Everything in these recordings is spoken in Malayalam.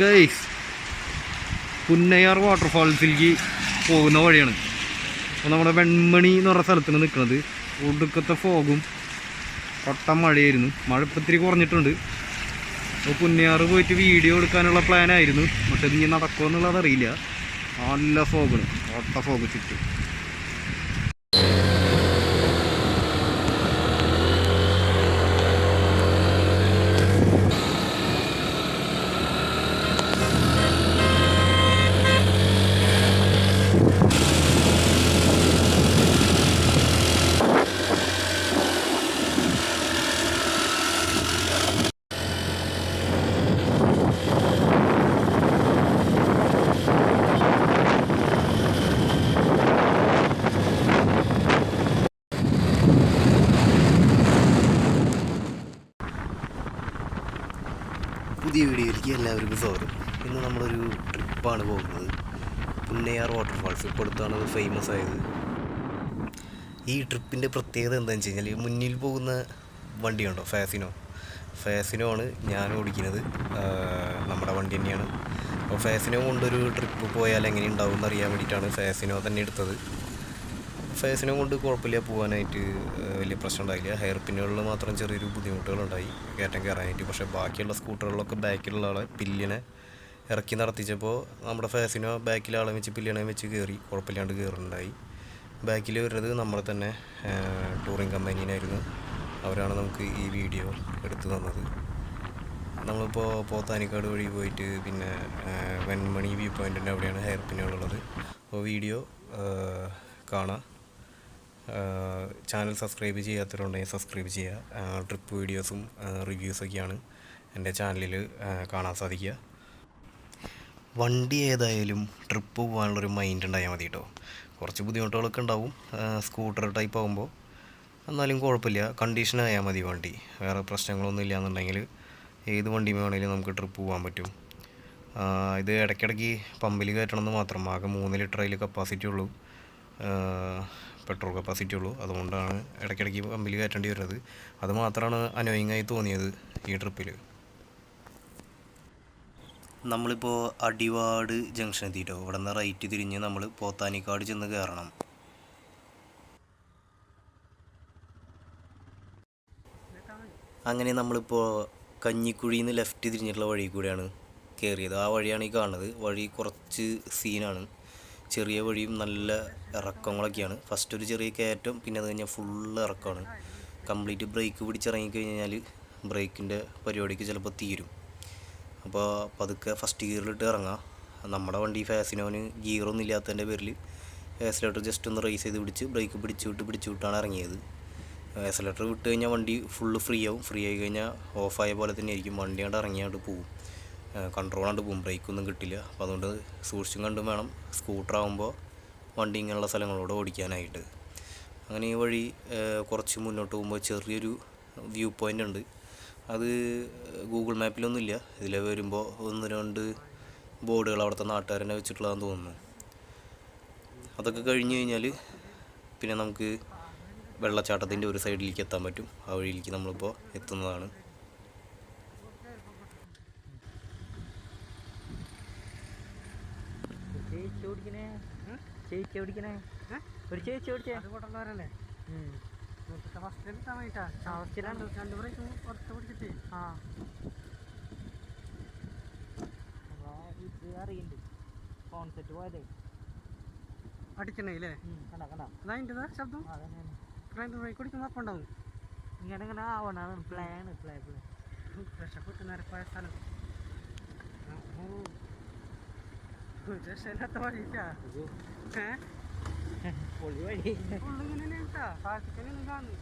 ഗൈസ് പുന്നയാർ വാട്ടർഫാൾസിലേക്ക് പോകുന്ന വഴിയാണ്. അപ്പോൾ നമ്മുടെ വെൺമണി എന്ന് പറഞ്ഞ സ്ഥലത്താണ് നിൽക്കുന്നത് ഒടുക്കത്തെ ഫോഗും കൊട്ട മഴയായിരുന്നു. മഴ ഇപ്പം ഇത്തിരി കുറഞ്ഞിട്ടുണ്ട്. അപ്പോൾ പുന്നയാർ പോയിട്ട് വീഡിയോ എടുക്കാനുള്ള പ്ലാനായിരുന്നു പക്ഷേ ഇത് ഇനി നടക്കുമോ എന്നുള്ളത് അറിയില്ല നല്ല ഫോഗാണ് ഒട്ട ഫോഗ് ചുറ്റും. പുതിയ വീഡിയോയിലേക്ക് എല്ലാവർക്കും സ്വാഗതം. ഇന്ന് നമ്മളൊരു ട്രിപ്പാണ് പോകുന്നത്. പുന്നയാർ വാട്ടർഫാൾസ് ഇപ്പോൾ അടുത്താണ് അത് ഫേമസ് ആയത്. ഈ ട്രിപ്പിന്റെ പ്രത്യേകത എന്താണെന്ന് വെച്ച് കഴിഞ്ഞാൽ മുന്നിൽ പോകുന്ന വണ്ടിയുണ്ടോ? ഫാസിനോ ഫാസിനോ ആണ് ഞാൻ ഓടിക്കുന്നത്. നമ്മുടെ വണ്ടി തന്നെയാണ്. അപ്പോൾ ഫാസിനോ കൊണ്ടൊരു ട്രിപ്പ് പോയാൽ എങ്ങനെ ഉണ്ടാവും എന്നറിയാൻ വേണ്ടിയിട്ടാണ് ഫാസിനോ തന്നെ എടുത്തത്. ഫേസിനെ കൊണ്ട് കുഴപ്പമില്ല. പോകാനായിട്ട് വലിയ പ്രശ്നം ഉണ്ടായില്ല. ഹെയർ പിന്നുകളിൽ മാത്രം ചെറിയൊരു ബുദ്ധിമുട്ടുകളുണ്ടായി. കയറ്റം കയറാനായിട്ട്. പക്ഷേ ബാക്കിയുള്ള സ്കൂട്ടറുകളിലൊക്കെ ബാക്കിലുള്ള ആളെ പില്ലിനെ ഇറക്കി നടത്തിച്ചപ്പോൾ നമ്മുടെ ഫേസിനോ ബാക്കിലെ ആളെ വെച്ച് പില്ലിനെ വെച്ച് കയറി കുഴപ്പമില്ലാണ്ട് കയറുന്നുണ്ടായി ബാക്കിൽ വരുന്നത് നമ്മുടെ തന്നെ ടൂറിങ് കമ്പനീനായിരുന്നു അവരാണ് നമുക്ക് ഈ വീഡിയോ എടുത്തു തന്നത്. നമ്മളിപ്പോൾ പോത്താനിക്കാട് വഴി പോയിട്ട് പിന്നെ വെൺമണി വ്യൂ പോയിന്റിന്റെ അവിടെയാണ് ഹെയർ പിന്നുകളുള്ളത് അപ്പോൾ വീഡിയോ കാണാം. ചാനൽ സബ്സ്ക്രൈബ് ചെയ്യാത്തവരുണ്ടെങ്കിൽ സബ്സ്ക്രൈബ് ചെയ്യുക. ട്രിപ്പ് വീഡിയോസും റിവ്യൂസൊക്കെയാണ് എന്റെ ചാനലിൽ കാണാൻ സാധിക്കുക. വണ്ടി ഏതായാലും ട്രിപ്പ് പോകാനുള്ളൊരു മൈൻഡ് ഉണ്ടായാൽ മതി കേട്ടോ കുറച്ച് ബുദ്ധിമുട്ടുകളൊക്കെ ഉണ്ടാവും സ്കൂട്ടർ ടൈപ്പ് ആകുമ്പോൾ എന്നാലും കുഴപ്പമില്ല കണ്ടീഷൻ ആയാൽ മതി വണ്ടി. വേറെ പ്രശ്നങ്ങളൊന്നും ഇല്ലയെന്നുണ്ടെങ്കിൽ ഏത് വണ്ടി വേണമെങ്കിലും നമുക്ക് ട്രിപ്പ് പോകാൻ പറ്റും. ഇത് ഇടയ്ക്കിടയ്ക്ക് പമ്പിൽ കയറ്റണമെന്ന് മാത്രം ആകെ മൂന്ന് ലിറ്റർ അതിൽ കപ്പാസിറ്റി ഉള്ളൂ. പെട്രോൾ കപ്പാസിറ്റി ഉള്ളൂ. അതുകൊണ്ടാണ് ഇടയ്ക്കിടയ്ക്ക് പമ്പിൽ കയറ്റേണ്ടി വരുന്നത്. അത് മാത്രമാണ് അനോയിങ് ആയി തോന്നിയത് ഈ ട്രിപ്പിൽ നമ്മളിപ്പോൾ അടിവാട് ജംഗ്ഷൻ എത്തിയിട്ടോ? ഇവിടെ നിന്ന് റൈറ്റ് തിരിഞ്ഞ് നമ്മൾ പോത്താനിക്കാട് ചെന്ന് കയറണം അങ്ങനെ നമ്മളിപ്പോൾ കഞ്ഞിക്കുഴിയിൽ നിന്ന് ലെഫ്റ്റ് തിരിഞ്ഞിട്ടുള്ള വഴി കൂടെയാണ് കയറിയത് ആ വഴിയാണ് ഈ കാണുന്നത്. വഴി കുറച്ച് സീനാണ് ചെറിയ വഴിയും നല്ല ഇറക്കങ്ങളൊക്കെയാണ്. ഫസ്റ്റ് ഒരു ചെറിയ കയറ്റം പിന്നെ അത് കഴിഞ്ഞാൽ ഫുള്ള് ഇറക്കമാണ്. കംപ്ലീറ്റ് ബ്രേക്ക് പിടിച്ചിറങ്ങി കഴിഞ്ഞാൽ ബ്രേക്കിന്റെ പരിപാടിക്ക് ചിലപ്പോൾ തീരും. അപ്പോൾ പതുക്കെ ഫസ്റ്റ് ഗിയറിലിട്ട് ഇറങ്ങാം. നമ്മുടെ വണ്ടി ഫാസിനോന് ഗിയറൊന്നും ഇല്ലാത്തതിന്റെ പേരിൽ ആക്സിലേറ്റർ ജസ്റ്റ് ഒന്ന് റേസ് ചെയ്ത് പിടിച്ച് ബ്രേക്ക് പിടിച്ചു വിട്ട് പിടിച്ചു വിട്ടാണ് ഇറങ്ങിയത്. ആക്സിലേറ്റർ വിട്ട് കഴിഞ്ഞാൽ വണ്ടി ഫുള്ള് ഫ്രീ ആവും. ഫ്രീ ആയി കഴിഞ്ഞാൽ ഓഫായ പോലെ തന്നെ ആയിരിക്കും വണ്ടി അങ്ങോട്ട് ഇറങ്ങിയാണ്ട് പോവും. കൺട്രോളാണ്ട് ബ്രേക്ക് ബ്രേക്കൊന്നും കിട്ടില്ല. അപ്പോൾ അതുകൊണ്ട് സൂക്ഷിച്ചും കണ്ടും വേണം സ്കൂട്ടർ ആകുമ്പോൾ വണ്ടി ഇങ്ങനെയുള്ള സ്ഥലങ്ങളോട് ഓടിക്കാനായിട്ട്. അങ്ങനെ ഈ വഴി കുറച്ച് മുന്നോട്ട് പോകുമ്പോൾ ചെറിയൊരു വ്യൂ പോയിന്റ് ഉണ്ട്. അത് ഗൂഗിൾ മാപ്പിലൊന്നും ഇല്ല. ഇതിൽ വരുമ്പോൾ ഒന്ന് രണ്ട് ബോർഡുകൾ അവിടുത്തെ നാട്ടുകാരനെ വെച്ചിട്ടുള്ളതാണെന്ന് തോന്നുന്നു. അതൊക്കെ കഴിഞ്ഞ് കഴിഞ്ഞാൽ പിന്നെ നമുക്ക് വെള്ളച്ചാട്ടത്തിന്റെ ഒരു സൈഡിലേക്ക് എത്താൻ പറ്റും. ആ വഴിയിലേക്ക് നമ്മളിപ്പോൾ എത്തുന്നതാണ്. ചേച്ചി ഓടിക്കണേ? ചേച്ചി ഓടിക്കണേ? ഒരു ചേച്ചി ഓടിച്ചേ. രണ്ട് പുറത്ത് പിടിച്ചിട്ട്. ആ. ഇത് പോയതേ. ശബ്ദം. ബ്രേക്ക് അപ്പം ഉണ്ടാവും. ഇങ്ങനെ ഇങ്ങനെ ആവണം. പ്ലാൻ പ്ലാൻ പ്ലേ രക്ഷപ്പെട്ട് നിരപ്പായ സ്ഥലം ആ, ഓ. ഒരു രക്ഷയില്ലാത്ത വഴിക്കാ ഏഹ് പൊളി വഴി ഉള്ളിങ്ങനെ കേട്ടാ കാഴ്ചക്കൊന്നും കാണുന്നു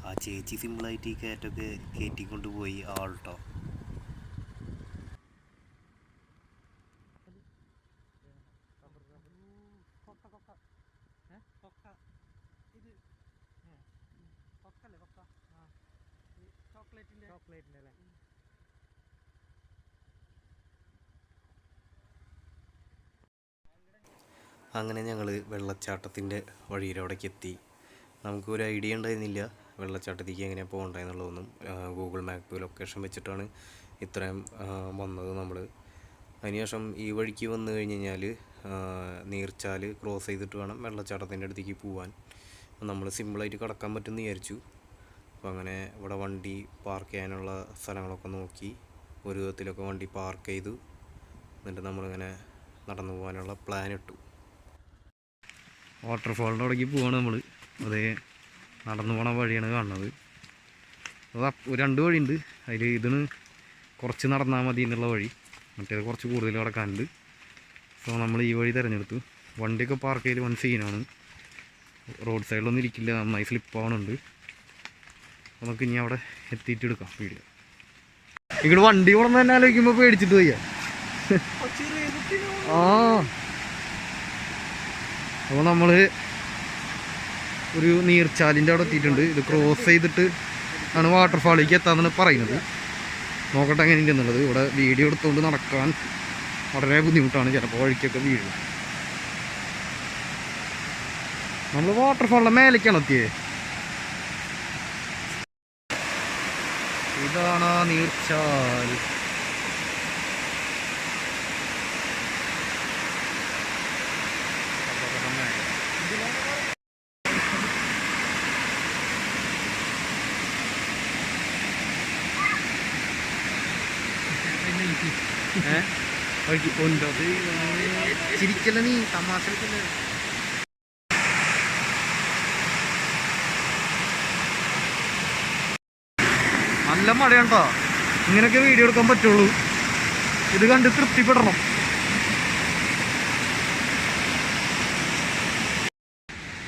ആ ചേച്ചി സിമ്പിളായിട്ട് ഈ കയറ്റൊക്കെ കയറ്റിക്കൊണ്ട് പോയി ആൾട്ടോ ചോക്ലേറ്റിന്റെ ചോക്ലേറ്റിന്റെ അല്ലേ? അങ്ങനെ ഞങ്ങൾ വെള്ളച്ചാട്ടത്തിന്റെ വഴിയിലവിടേക്ക് എത്തി നമുക്കൊരു ഐഡിയ ഉണ്ടായിരുന്നില്ല വെള്ളച്ചാട്ടത്തേക്ക് എങ്ങനെയാണ് പോകേണ്ടതെന്നുള്ളതൊന്നും ഗൂഗിൾ മാപ്പ് ലൊക്കേഷൻ വെച്ചിട്ടാണ് ഇത്രയും വന്നത് നമ്മൾ അതിനുശേഷം ഈ വഴിക്ക് വന്നു കഴിഞ്ഞ് കഴിഞ്ഞാൽ നീർച്ചാൽ ക്രോസ് ചെയ്തിട്ട് വേണം വെള്ളച്ചാട്ടത്തിന്റെ അടുത്തേക്ക് പോകാൻ നമ്മൾ സിമ്പിളായിട്ട് കടക്കാൻ പറ്റുമെന്ന് വിചാരിച്ചു. അപ്പോൾ അങ്ങനെ ഇവിടെ വണ്ടി പാർക്ക് ചെയ്യാനുള്ള സ്ഥലങ്ങളൊക്കെ നോക്കി ഒരു വിധത്തിലൊക്കെ വണ്ടി പാർക്ക് ചെയ്തു. എന്നിട്ട് നമ്മളിങ്ങനെ നടന്നു പോകാനുള്ള പ്ലാൻ ഇട്ടു. വാട്ടർഫാളിന്റെ അവിടേക്ക് പോവാണ് നമ്മൾ അതേ നടന്നു പോണ വഴിയാണ് കാണുന്നത്. അത് രണ്ട് വഴിയുണ്ട്. അതിൽ ഇതിന് കുറച്ച് നടന്നാൽ മതി എന്നുള്ള വഴി. മറ്റേത് കുറച്ച് കൂടുതൽ കിടക്കാനുണ്ട് സോ നമ്മൾ ഈ വഴി തിരഞ്ഞെടുത്തു. വണ്ടിയൊക്കെ പാർക്ക് ചെയ്ത് വൺ സീനാണ് റോഡ് സൈഡിലൊന്നും ഇരിക്കില്ല. നന്നായി സ്ലിപ്പ് ആവുന്നുണ്ട് അപ്പോൾ നമുക്ക് ഇനി അവിടെ എത്തിയിട്ട് എടുക്കാം വീഡിയോ. ഇങ്ങോട്ട് വണ്ടി കൊണ്ടു തന്നെ ആലോചിക്കുമ്പോൾ പേടിച്ചിട്ട് വയ്യ. ആ. അപ്പോൾ നമ്മൾ ഒരു നീർച്ചാലിന്റെ അവിടെ എത്തിയിട്ടുണ്ട്. ഇത് ക്രോസ് ചെയ്തിട്ട് ആണ് വാട്ടർഫാളിലേക്ക് എത്താമെന്നാണ് പറയുന്നത്. നോക്കട്ടെ എങ്ങനെയുണ്ടെന്നുള്ളത് ഇവിടെ വീഡിയോ എടുത്തുകൊണ്ട് നടക്കാൻ വളരെ ബുദ്ധിമുട്ടാണ്. ചിലപ്പോൾ വഴിക്കൊക്കെ വീഴും. നമ്മൾ വാട്ടർഫാളിന്റെ മേലേക്കാണ് എത്തിയത് ഇതാണ് നീർച്ചാൽ. ചിരിക്കല്ല നീ? തമാശ നല്ല മഴയാണ് കേട്ടോ ഇങ്ങനെയൊക്കെ വീഡിയോ എടുക്കാൻ പറ്റുള്ളൂ. ഇത് കണ്ട് തൃപ്തിപ്പെടണം.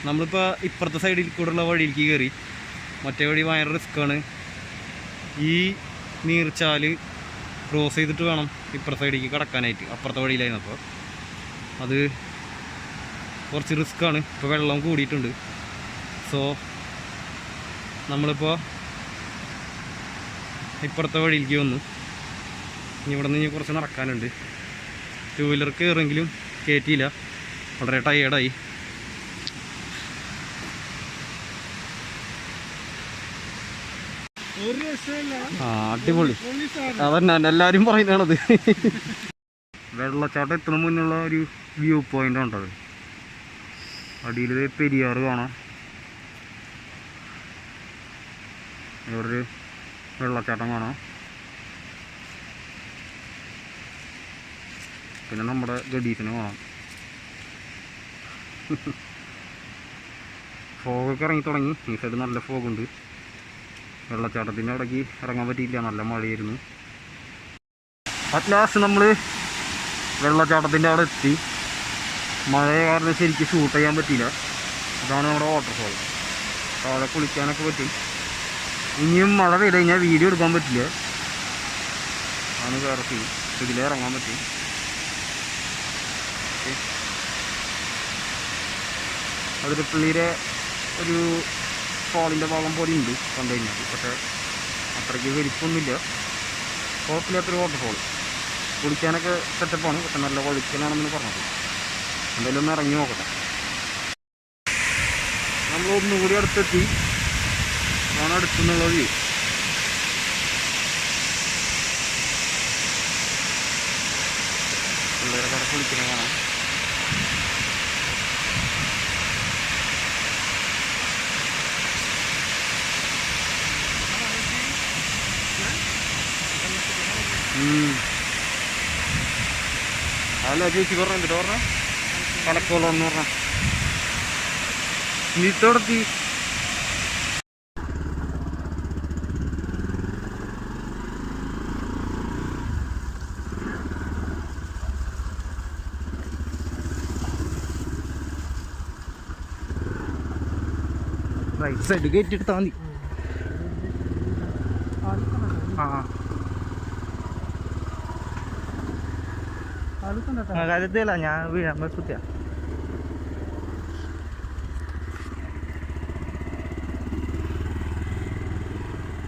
നമ്മളിപ്പോൾ ഇപ്പുറത്തെ സൈഡിൽ കൂടെയുള്ള വഴിയിലേക്ക് കയറി മറ്റേ വഴി ഭയങ്കര റിസ്ക്കാണ് ഈ നീർച്ചാൽ ക്രോസ് ചെയ്തിട്ട് വേണം ഇപ്പുറത്തെ സൈഡിലേക്ക് കടക്കാനായിട്ട്. അപ്പുറത്തെ വഴിയിലായിരുന്നു അപ്പോൾ അത് കുറച്ച് റിസ്ക്കാണ് ഇപ്പോൾ വെള്ളം കൂടിയിട്ടുണ്ട്. സോ നമ്മളിപ്പോൾ ഇപ്പുറത്തെ വഴിയിലേക്ക് വന്നു. ഇനി ഇവിടെ നിന്ന് ഇനി കുറച്ച് നടക്കാനുണ്ട്. ടൂ വീലർ കയറെങ്കിലും കയറ്റിയില്ല വളരെ ടയേർഡായി ഒരു അടിപൊളി. അതന്നെ എല്ലാവരും പറയുന്നതാണത്. വെള്ളച്ചാട്ടം എത്തുന്ന മുന്നുള്ള ഒരു വ്യൂ പോയിന്റ് ഉണ്ടത് അടിയിൽ പെരിയാറ് കാണാം. വേറൊരു വെള്ളച്ചാട്ടം കാണാം പിന്നെ നമ്മുടെ ഗഡീസിനെ കാണാം ഫോഗൊക്കെ ഇറങ്ങി തുടങ്ങി. ഈ സൈഡ് നല്ല ഫോഗുണ്ട്. വെള്ളച്ചാട്ടത്തിന്റെ അവിടേക്ക് ഇറങ്ങാൻ പറ്റിയില്ല. നല്ല മഴയായിരുന്നു. അറ്റ്ലാസ്റ്റ് നമ്മൾ വെള്ളച്ചാട്ടത്തിന്റെ അവിടെ എത്തി. മഴ കാരണം ശരിക്കും ഷൂട്ട് ചെയ്യാൻ പറ്റിയില്ല. അതാണ് നമ്മുടെ വാട്ടർഫോൾ അവിടെ കുളിക്കാനൊക്കെ പറ്റും. ഇനിയും മഴ പെയ്ത് കഴിഞ്ഞാൽ വീഡിയോ എടുക്കാൻ പറ്റില്ല. ആണ് വേറെ ഇതിലേ ഇറങ്ങാൻ പറ്റും. അതൊരു പുള്ളിയുടെ ഒരു ഫോളിന്റെ ഭാഗം പോലെ ഉണ്ട് കണ്ടു കഴിഞ്ഞാൽ പക്ഷേ അത്രയ്ക്ക് വലിപ്പൊന്നുമില്ല കുഴപ്പമില്ലാത്തൊരു വാട്ടർഫോൾ കുളിക്കാനൊക്കെ സെറ്റപ്പാണ് പക്ഷെ നല്ല കുളിക്കലാണെന്ന് പറഞ്ഞത്. എന്തായാലും ഒന്ന് ഇറങ്ങി നോക്കട്ടെ. നമ്മളൊന്നുകൂടി അടുത്തെത്തി. ആണ് അടുത്തുനിന്നുള്ള വ്യൂ പിള്ളേരൊക്കെ അവിടെ കുളിക്കണ കാണാം. അല്ല ചേച്ചി പറഞ്ഞു എന്നിട്ട് പറഞ്ഞ. കടക്കോളം എന്ന് പറഞ്ഞ റൈറ്റ് സൈഡ് ഗേറ്റ് എടുത്താൽ മതി ആ കാര്യത്തില്ല ഞാൻ വീഴാൻ സുത്തിയാ